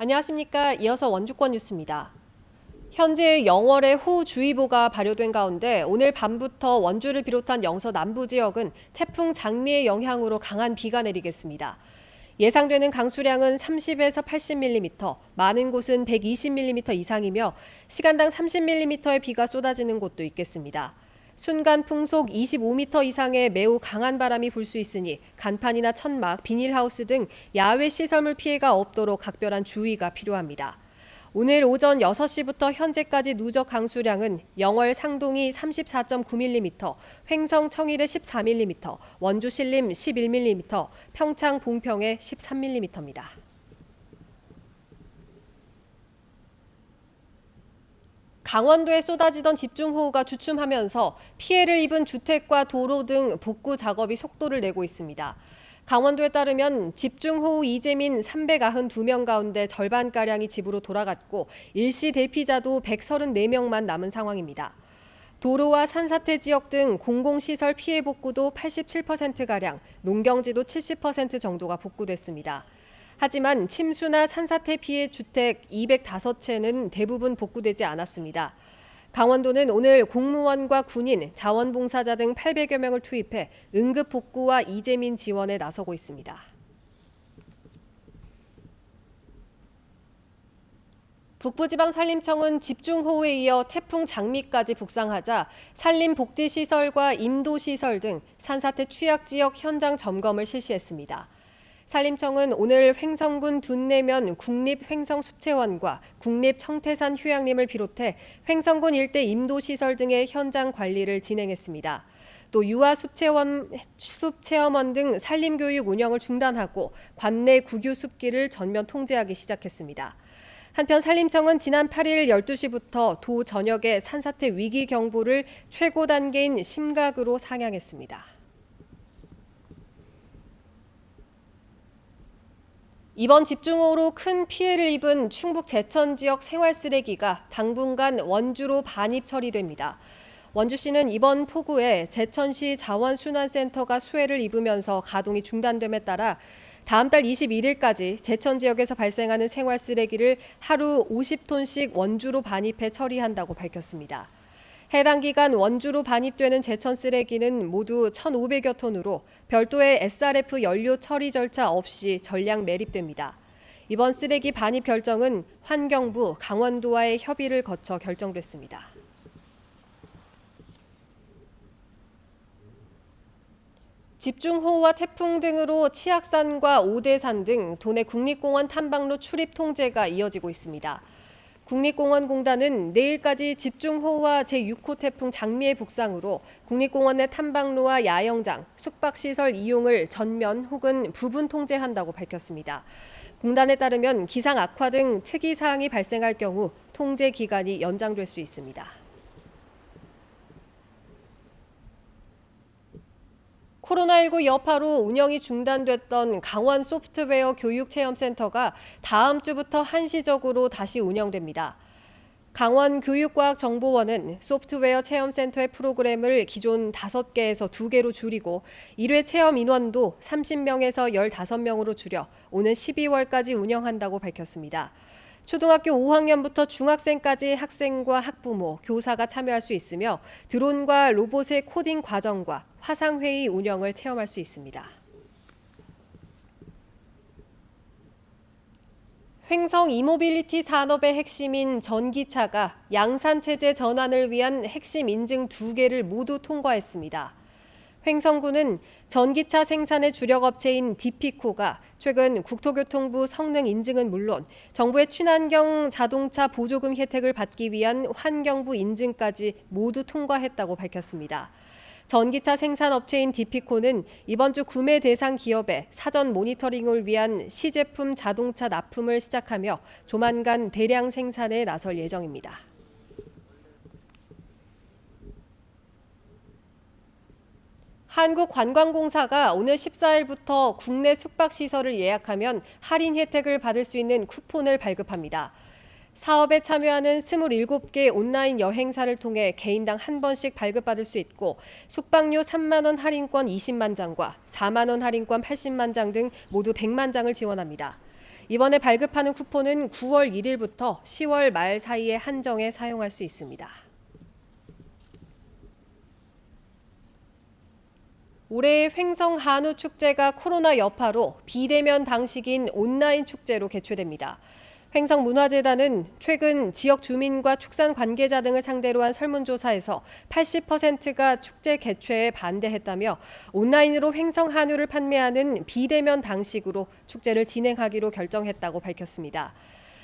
안녕하십니까. 이어서 원주권 뉴스입니다. 현재 영월에 호우주의보가 발효된 가운데 오늘 밤부터 원주를 비롯한 영서 남부 지역은 태풍 장미의 영향으로 강한 비가 내리겠습니다. 예상되는 강수량은 30에서 80mm, 많은 곳은 120mm 이상이며 시간당 30mm의 비가 쏟아지는 곳도 있겠습니다. 순간 풍속 25m 이상의 매우 강한 바람이 불 수 있으니 간판이나 천막, 비닐하우스 등 야외 시설물 피해가 없도록 각별한 주의가 필요합니다. 오늘 오전 6시부터 현재까지 누적 강수량은 영월 상동이 34.9mm, 횡성 청일에 14mm, 원주 신림 11mm, 평창 봉평에 13mm입니다. 강원도에 쏟아지던 집중호우가 주춤하면서 피해를 입은 주택과 도로 등 복구 작업이 속도를 내고 있습니다. 강원도에 따르면 집중호우 이재민 392명 가운데 절반가량이 집으로 돌아갔고 일시 대피자도 134명만 남은 상황입니다. 도로와 산사태 지역 등 공공시설 피해 복구도 87%가량, 농경지도 70% 정도가 복구됐습니다. 하지만 침수나 산사태 피해 주택 205채는 대부분 복구되지 않았습니다. 강원도는 오늘 공무원과 군인, 자원봉사자 등 800여 명을 투입해 응급 복구와 이재민 지원에 나서고 있습니다. 북부지방산림청은 집중호우에 이어 태풍 장미까지 북상하자 산림복지시설과 임도시설 등 산사태 취약지역 현장 점검을 실시했습니다. 산림청은 오늘 횡성군 둔내면 국립횡성숲체원과 국립청태산 휴양림을 비롯해 횡성군 일대 임도시설 등의 현장 관리를 진행했습니다. 또 유아 숲체원, 숲체험원 등 산림교육 운영을 중단하고 관내 국유 숲길을 전면 통제하기 시작했습니다. 한편 산림청은 지난 8일 12시부터 도 전역의 산사태 위기 경보를 최고 단계인 심각으로 상향했습니다. 이번 집중호우로 큰 피해를 입은 충북 제천 지역 생활 쓰레기가 당분간 원주로 반입 처리됩니다. 원주시는 이번 폭우에 제천시 자원순환센터가 수해를 입으면서 가동이 중단됨에 따라 다음 달 21일까지 제천 지역에서 발생하는 생활 쓰레기를 하루 50톤씩 원주로 반입해 처리한다고 밝혔습니다. 해당 기간 원주로 반입되는 제천 쓰레기는 모두 1,500여 톤으로 별도의 SRF 연료 처리 절차 없이 전량 매립됩니다. 이번 쓰레기 반입 결정은 환경부, 강원도와의 협의를 거쳐 결정됐습니다. 집중호우와 태풍 등으로 치악산과 오대산 등 도내 국립공원 탐방로 출입 통제가 이어지고 있습니다. 국립공원공단은 내일까지 집중호우와 제6호 태풍 장미의 북상으로 국립공원 내 탐방로와 야영장, 숙박시설 이용을 전면 혹은 부분 통제한다고 밝혔습니다. 공단에 따르면 기상 악화 등 특이 사항이 발생할 경우 통제 기간이 연장될 수 있습니다. 코로나19 여파로 운영이 중단됐던 강원 소프트웨어 교육체험센터가 다음 주부터 한시적으로 다시 운영됩니다. 강원 교육과학정보원은 소프트웨어 체험센터의 프로그램을 기존 5개에서 2개로 줄이고 1회 체험 인원도 30명에서 15명으로 줄여 오는 12월까지 운영한다고 밝혔습니다. 초등학교 5학년부터 중학생까지 학생과 학부모, 교사가 참여할 수 있으며 드론과 로봇의 코딩 과정과 화상회의 운영을 체험할 수 있습니다. 횡성 이모빌리티 산업의 핵심인 전기차가 양산 체제 전환을 위한 핵심 인증 두 개를 모두 통과했습니다. 횡성군은 전기차 생산의 주력 업체인 디피코가 최근 국토교통부 성능 인증은 물론 정부의 친환경 자동차 보조금 혜택을 받기 위한 환경부 인증까지 모두 통과했다고 밝혔습니다. 전기차 생산 업체인 디피코는 이번 주 구매 대상 기업에 사전 모니터링을 위한 시제품 자동차 납품을 시작하며 조만간 대량 생산에 나설 예정입니다. 한국관광공사가 오늘 14일부터 국내 숙박시설을 예약하면 할인 혜택을 받을 수 있는 쿠폰을 발급합니다. 사업에 참여하는 27개 온라인 여행사를 통해 개인당 한 번씩 발급받을 수 있고 숙박료 3만 원 할인권 20만 장과 4만 원 할인권 80만 장 등 모두 100만 장을 지원합니다. 이번에 발급하는 쿠폰은 9월 1일부터 10월 말 사이에 한정해 사용할 수 있습니다. 올해의 횡성 한우 축제가 코로나 여파로 비대면 방식인 온라인 축제로 개최됩니다. 횡성 문화재단은 최근 지역 주민과 축산 관계자 등을 상대로 한 설문조사에서 80%가 축제 개최에 반대했다며 온라인으로 횡성 한우를 판매하는 비대면 방식으로 축제를 진행하기로 결정했다고 밝혔습니다.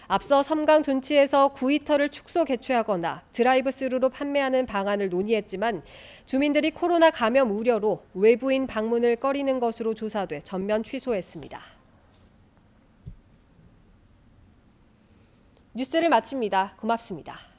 앞서 섬강 둔치에서 구이터를 축소 개최하거나 드라이브 스루로 판매하는 방안을 논의했지만 주민들이 코로나 감염 우려로 외부인 방문을 꺼리는 것으로 조사돼 전면 취소했습니다. 뉴스를 마칩니다. 고맙습니다.